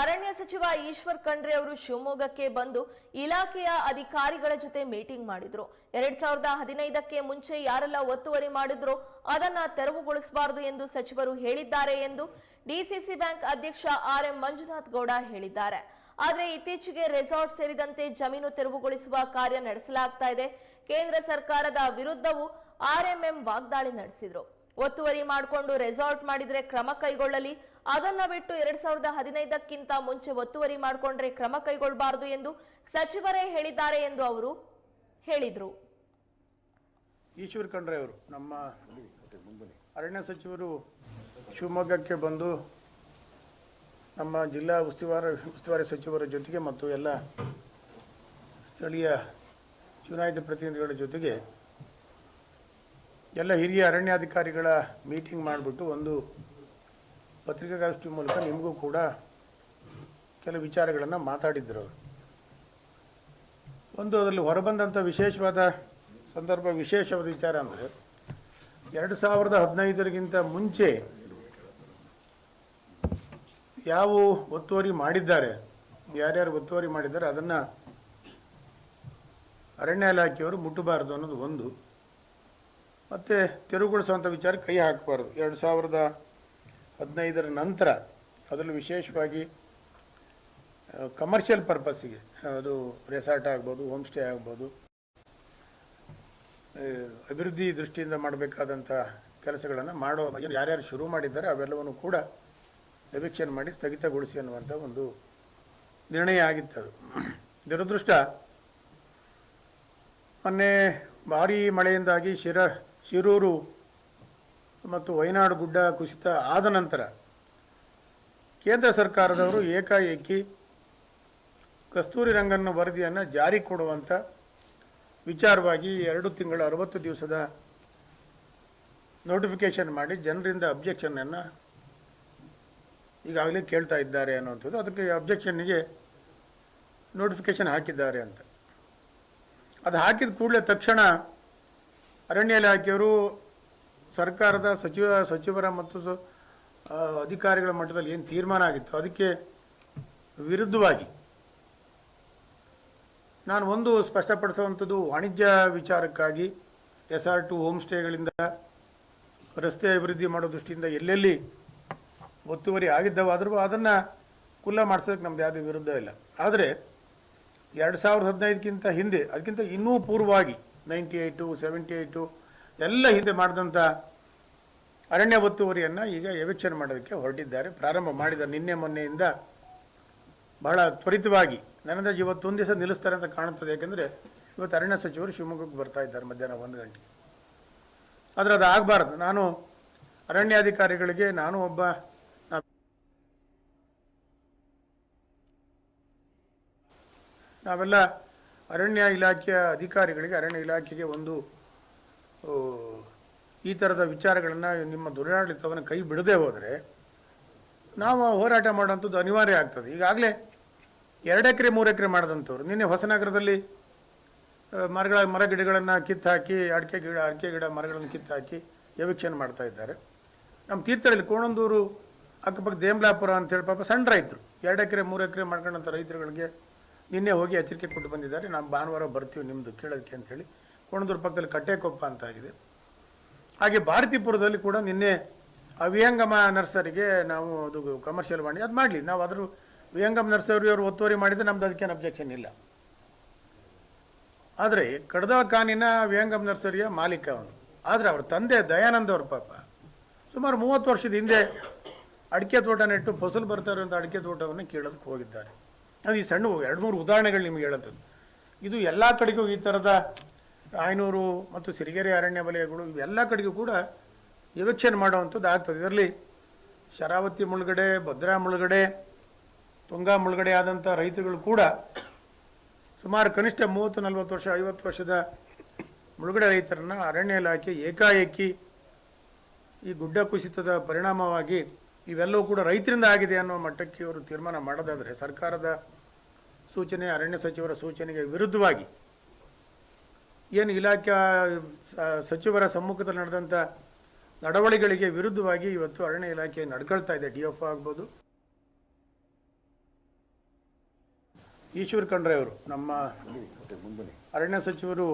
ಅರಣ್ಯ ಸಚಿವ ಈಶ್ವರ್ ಖಂಡ್ರೆ ಅವರು ಶಿವಮೊಗ್ಗಕ್ಕೆ ಬಂದು ಇಲಾಖೆಯ ಅಧಿಕಾರಿಗಳ ಜೊತೆ ಮೀಟಿಂಗ್ ಮಾಡಿದ್ರು. ಎರಡ್ ಸಾವಿರದ ಹದಿನೈದಕ್ಕೆ ಮುಂಚೆ ಯಾರೆಲ್ಲ ಒತ್ತುವರಿ ಮಾಡಿದ್ರು ಅದನ್ನ ತೆರವುಗೊಳಿಸಬಾರದು ಎಂದು ಸಚಿವರು ಹೇಳಿದ್ದಾರೆ ಎಂದು ಡಿಸಿಸಿ ಬ್ಯಾಂಕ್ ಅಧ್ಯಕ್ಷ ಆರ್ ಎಂ ಮಂಜುನಾಥ್ ಗೌಡ ಹೇಳಿದ್ದಾರೆ. ಆದರೆ ಇತ್ತೀಚೆಗೆ ರೆಸಾರ್ಟ್ ಸೇರಿದಂತೆ ಜಮೀನು ತೆರವುಗೊಳಿಸುವ ಕಾರ್ಯ ನಡೆಸಲಾಗ್ತಾ ಇದೆ. ಕೇಂದ್ರ ಸರ್ಕಾರದ ವಿರುದ್ಧವೂ ಆರ್ಎಂಎಂ ವಾಗ್ದಾಳಿ ನಡೆಸಿದ್ರು. ಒತ್ತುವರಿ ಮಾಡಿಕೊಂಡು ರೆಸಾರ್ಟ್ ಮಾಡಿದ್ರೆ ಕ್ರಮ ಕೈಗೊಳ್ಳಲಿ ಅದನ್ನ ಬಿಟ್ಟು ಎರಡ್ ಸಾವಿರದ ಹದಿನೈದಕ್ಕಿಂತ ಮುಂಚೆ ಒತ್ತುವರಿ ಮಾಡಿಕೊಂಡ್ರೆ ಕ್ರಮ ಕೈಗೊಳ್ಳಬಾರದು ಎಂದು ಸಚಿವರೇ ಹೇಳಿದ್ದಾರೆ ಎಂದು ಅವರು ಹೇಳಿದ್ರು. ಈಶ್ವರ್ ಖಂಡ್ರೆ ಅವರು, ನಮ್ಮ ಅರಣ್ಯ ಸಚಿವರು ಶಿವಮೊಗ್ಗಕ್ಕೆ ಬಂದು ನಮ್ಮ ಜಿಲ್ಲಾ ಉಸ್ತುವಾರಿ ಉಸ್ತುವಾರಿ ಸಚಿವರ ಜೊತೆಗೆ ಮತ್ತು ಎಲ್ಲ ಸ್ಥಳೀಯ ಚುನಾಯಿತ ಪ್ರತಿನಿಧಿಗಳ ಜೊತೆಗೆ ಎಲ್ಲ ಹಿರಿಯ ಅರಣ್ಯಾಧಿಕಾರಿಗಳ ಮೀಟಿಂಗ್ ಮಾಡಿಬಿಟ್ಟು ಒಂದು ಪತ್ರಿಕಾಗೋಷ್ಠಿ ಮೂಲಕ ನಿಮಗೂ ಕೂಡ ಕೆಲವು ವಿಚಾರಗಳನ್ನು ಮಾತಾಡಿದ್ರು ಅವರು. ಒಂದು ಅದರಲ್ಲಿ ಹೊರಬಂದಂಥ ವಿಶೇಷವಾದ ಸಂದರ್ಭ, ವಿಶೇಷವಾದ ವಿಚಾರ ಅಂದರೆ, ಎರಡು ಸಾವಿರದ ಹದಿನೈದರಿಗಿಂತ ಮುಂಚೆ ಯಾವ ಒತ್ತುವರಿ ಮಾಡಿದ್ದಾರೆ, ಯಾರ್ಯಾರು ಒತ್ತುವರಿ ಮಾಡಿದ್ದಾರೆ, ಅದನ್ನು ಅರಣ್ಯ ಇಲಾಖೆಯವರು ಮುಟ್ಟಬಾರದು ಅನ್ನೋದು ಒಂದು. ಮತ್ತು ತೆರವುಗೊಳಿಸುವಂಥ ವಿಚಾರ ಕೈ ಹಾಕಬಾರ್ದು. ಎರಡು ಸಾವಿರದ ಹದಿನೈದರ ನಂತರ ಅದರಲ್ಲಿ ವಿಶೇಷವಾಗಿ ಕಮರ್ಷಿಯಲ್ ಪರ್ಪಸ್ಸಿಗೆ ಅದು ರೆಸಾರ್ಟ್ ಆಗ್ಬೋದು ಹೋಮ್ ಸ್ಟೇ ಆಗ್ಬೋದು ಅಭಿವೃದ್ಧಿ ದೃಷ್ಟಿಯಿಂದ ಮಾಡಬೇಕಾದಂಥ ಕೆಲಸಗಳನ್ನು ಮಾಡೋ ಯಾರ್ಯಾರು ಶುರು ಮಾಡಿದ್ದಾರೆ ಅವೆಲ್ಲವನ್ನು ಕೂಡ ಎವಿಕ್ಷನ್ ಮಾಡಿ ಸ್ಥಗಿತಗೊಳಿಸಿ ಅನ್ನುವಂಥ ಒಂದು ನಿರ್ಣಯ ಆಗಿತ್ತು ಅದು. ದುರದೃಷ್ಟ, ಮೊನ್ನೆ ಭಾರೀ ಮಳೆಯಿಂದಾಗಿ ಶಿರ, ಶಿರೂರು ಮತ್ತು ವಯನಾಡು ಗುಡ್ಡ ಕುಸಿತ ಆದ ನಂತರ ಕೇಂದ್ರ ಸರ್ಕಾರದವರು ಏಕಾಏಕಿ ಕಸ್ತೂರಿ ರಂಗನ ವರದಿಯನ್ನು ಜಾರಿ ಕೊಡುವಂಥ ವಿಚಾರವಾಗಿ ಎರಡು ತಿಂಗಳ ಅರವತ್ತು ದಿವಸದ ನೋಟಿಫಿಕೇಶನ್ ಮಾಡಿ ಜನರಿಂದ ಅಬ್ಜೆಕ್ಷನನ್ನು ಈಗಾಗಲೇ ಕೇಳ್ತಾ ಇದ್ದಾರೆ ಅನ್ನುವಂಥದ್ದು. ಅದಕ್ಕೆ ಅಬ್ಜೆಕ್ಷನ್ನಿಗೆ ನೋಟಿಫಿಕೇಷನ್ ಹಾಕಿದ್ದಾರೆ ಅಂತ. ಅದು ಹಾಕಿದ ಕೂಡಲೇ ತಕ್ಷಣ ಅರಣ್ಯ ಇಲಾಖೆಯವರು ಸರ್ಕಾರದ ಸಚಿವ, ಸಚಿವರ ಮತ್ತು ಅಧಿಕಾರಿಗಳ ಮಟ್ಟದಲ್ಲಿ ಏನು ತೀರ್ಮಾನ ಆಗಿತ್ತು? ಅದಕ್ಕೆ ವಿರುದ್ಧವಾಗಿ ನಾನು ಒಂದು ಸ್ಪಷ್ಟಪಡಿಸುವಂಥದ್ದು ವಾಣಿಜ್ಯ ವಿಚಾರಕ್ಕಾಗಿ ರೆಸಾರ್ಟು ಹೋಮ್ ಸ್ಟೇಗಳಿಂದ ರಸ್ತೆ ಅಭಿವೃದ್ಧಿ ಮಾಡೋ ದೃಷ್ಟಿಯಿಂದ ಎಲ್ಲೆಲ್ಲಿ ಒತ್ತುವರಿ ಆಗಿದ್ದವಾದರೂ ಅದನ್ನು ಕುಲ್ಲ ಮಾಡಿಸೋದಕ್ಕೆ ನಮ್ದು ಯಾವುದೇ ವಿರುದ್ಧ ಇಲ್ಲ. ಆದರೆ ಎರಡು ಸಾವಿರದ ಹದಿನೈದಕ್ಕಿಂತ ಹಿಂದೆ, ಅದಕ್ಕಿಂತ ಇನ್ನೂ ಪೂರ್ವವಾಗಿ ನೈಂಟಿ ಏಯ್ಟು, ಸೆವೆಂಟಿ ಏಯ್ಟು ಎಲ್ಲ ಹಿಂದೆ ಮಾಡಿದಂಥ ಅರಣ್ಯ ಒತ್ತುವರಿಯನ್ನು ಈಗ ಎವಿಕ್ಷನ್ ಮಾಡೋದಕ್ಕೆ ಹೊರಟಿದ್ದಾರೆ. ಪ್ರಾರಂಭ ಮಾಡಿದ ನಿನ್ನೆ ಮೊನ್ನೆಯಿಂದ ಬಹಳ ತ್ವರಿತವಾಗಿ ನನ್ನದಾಗಿ ಇವತ್ತೊಂದು ದಿವಸ ನಿಲ್ಲಿಸ್ತಾರೆ ಅಂತ ಕಾಣುತ್ತದೆ. ಯಾಕೆಂದರೆ ಇವತ್ತು ಅರಣ್ಯ ಸಚಿವರು ಶಿವಮೊಗ್ಗಕ್ಕೆ ಬರ್ತಾ ಇದ್ದಾರೆ ಮಧ್ಯಾಹ್ನ ಒಂದು ಗಂಟೆಗೆ ಆದರೆ ಅದು ಆಗಬಾರ್ದು. ನಾನು ಅರಣ್ಯಾಧಿಕಾರಿಗಳಿಗೆ, ನಾನು ಒಬ್ಬ ನಾವೆಲ್ಲ ಅರಣ್ಯ ಇಲಾಖೆಯ ಅಧಿಕಾರಿಗಳಿಗೆ, ಅರಣ್ಯ ಇಲಾಖೆಗೆ ಒಂದು ಈ ಥರದ ವಿಚಾರಗಳನ್ನು ನಿಮ್ಮ ದುರಾಡಳಿತವನ್ನು ಕೈ ಬಿಡದೆ ಹೋದರೆ ನಾವು ಹೋರಾಟ ಮಾಡೋಂಥದ್ದು ಅನಿವಾರ್ಯ ಆಗ್ತದೆ. ಈಗಾಗಲೇ ಎರಡು ಎಕರೆ, ಮೂರು ಎಕರೆ ಮಾಡಿದಂಥವ್ರು, ನಿನ್ನೆ ಹೊಸನಗರದಲ್ಲಿ ಮರಗಳ ಮರ ಗಿಡಗಳನ್ನು ಕಿತ್ತು ಹಾಕಿ ಅಡಿಕೆ ಗಿಡ ಅಡಿಕೆ ಗಿಡ ಮರಗಳನ್ನು ಕಿತ್ತು ಹಾಕಿ ಎವಿಕ್ಷನ್ ಮಾಡ್ತಾ ಇದ್ದಾರೆ. ನಮ್ಮ ತೀರ್ಥಹಳ್ಳಿ ಕೋಣಂದೂರು, ಅಕ್ಕಪಕ್ಕ ದೇಮ್ಲಾಪುರ ಅಂತೇಳಿ ಪಾಪ ಸಣ್ಣ ರೈತರು, ಎರಡು ಎಕರೆ, ಮೂರು ಎಕರೆ ಮಾಡ್ಕೊಂಡಂಥ ರೈತರುಗಳಿಗೆ ನಿನ್ನೆ ಹೋಗಿ ಎಚ್ಚರಿಕೆ ಕೊಟ್ಟು ಬಂದಿದ್ದಾರೆ. ನಾವು ಭಾನುವಾರ ಬರ್ತೀವಿ ನಿಮ್ಮದು ಕೇಳೋದಕ್ಕೆ ಅಂತೇಳಿ ಕೋಣಂದೂರು ಪಕ್ಕದಲ್ಲಿ ಕಟ್ಟೆಕೊಪ್ಪ ಅಂತ ಆಗಿದೆ ಹಾಗೆ ಭಾರತೀಪುರದಲ್ಲಿ ಕೂಡ ನಿನ್ನೆ ಅವ್ಯಂಗಮ ನರ್ಸರಿಗೆ ನಾವು ಅದು ಕಮರ್ಷಿಯಲ್ ಮಾಡಿ, ಅದು ಮಾಡಲಿ ನಾವು ಅದ್ರ ವ್ಯಂಗಮ ನರ್ಸರಿ ಅವರು ಒತ್ತುವರಿ ಮಾಡಿದರೆ ನಮ್ದು ಅದಕ್ಕೇನು ಅಬ್ಜೆಕ್ಷನ್ ಇಲ್ಲ. ಆದರೆ ಕಡದಳ ಕಾನಿನ ವಿಹಂಗಮ ನರ್ಸರಿಯ ಮಾಲೀಕ ಅವನು. ಆದರೆ ಅವ್ರ ತಂದೆ ದಯಾನಂದ ಅವ್ರ ಪಾಪ. ಸುಮಾರು ಮೂವತ್ತು ವರ್ಷದ ಹಿಂದೆ ಅಡಿಕೆ ತೋಟ ನೆಟ್ಟು ಫಸಲು ಬರ್ತಾ ಇರುವಂಥ ಅಡಿಕೆ ತೋಟವನ್ನು ಕೇಳೋದಕ್ಕೆ ಹೋಗಿದ್ದಾರೆ. ಅದು ಈ ಸಣ್ಣ ಎರಡು ಮೂರು ಉದಾಹರಣೆಗಳು ನಿಮಗೆ ಹೇಳುತ್ತದೆ ಇದು ಎಲ್ಲ ಕಡೆಗೂ ಈ ಥರದ ಆಯ್ನೂರು ಮತ್ತು ಸಿರಿಗೆರೆ ಅರಣ್ಯ ವಲಯಗಳು ಇವೆಲ್ಲ ಕಡೆಗೂ ಕೂಡ ವಿವಕ್ಷಣೆ ಮಾಡುವಂಥದ್ದು ಆಗ್ತದೆ. ಇದರಲ್ಲಿ ಶರಾವತಿ ಮುಳುಗಡೆ, ಭದ್ರಾ ಮುಳುಗಡೆ, ತುಂಗಾ ಮುಳುಗಡೆ ಆದಂಥ ರೈತರುಗಳು ಕೂಡ ಸುಮಾರು ಕನಿಷ್ಠ ಮೂವತ್ತು, ನಲವತ್ತು ವರ್ಷ, ಐವತ್ತು ವರ್ಷದ ಮುಳುಗಡೆ ರೈತರನ್ನು ಅರಣ್ಯ ಇಲಾಖೆ ಏಕಾಏಕಿ ಈ ಗುಡ್ಡ ಕುಸಿತದ ಪರಿಣಾಮವಾಗಿ ಇವೆಲ್ಲವೂ ಕೂಡ ರೈತರಿಂದ ಆಗಿದೆ ಅನ್ನೋ ಮಟ್ಟಕ್ಕೆ ಇವರು ತೀರ್ಮಾನ ಮಾಡೋದಾದರೆ ಸರ್ಕಾರದ ಸೂಚನೆ, ಅರಣ್ಯ ಸಚಿವರ ಸೂಚನೆಗೆ ವಿರುದ್ಧವಾಗಿ ಏನು ಇಲಾಖಾ ಸಚಿವರ ಸಮ್ಮುಖದಲ್ಲಿ ನಡೆದಂಥ ನಡವಳಿಗಳಿಗೆ ವಿರುದ್ಧವಾಗಿ ಇವತ್ತು ಅರಣ್ಯ ಇಲಾಖೆ ನಡ್ಕೊಳ್ತಾ ಇದೆ. ಡಿ ಎಫ್ ಆಗ್ಬೋದು. ಈಶ್ವರ್ ಖಂಡ್ರೆ ಅವರು, ನಮ್ಮ ಅರಣ್ಯ ಸಚಿವರು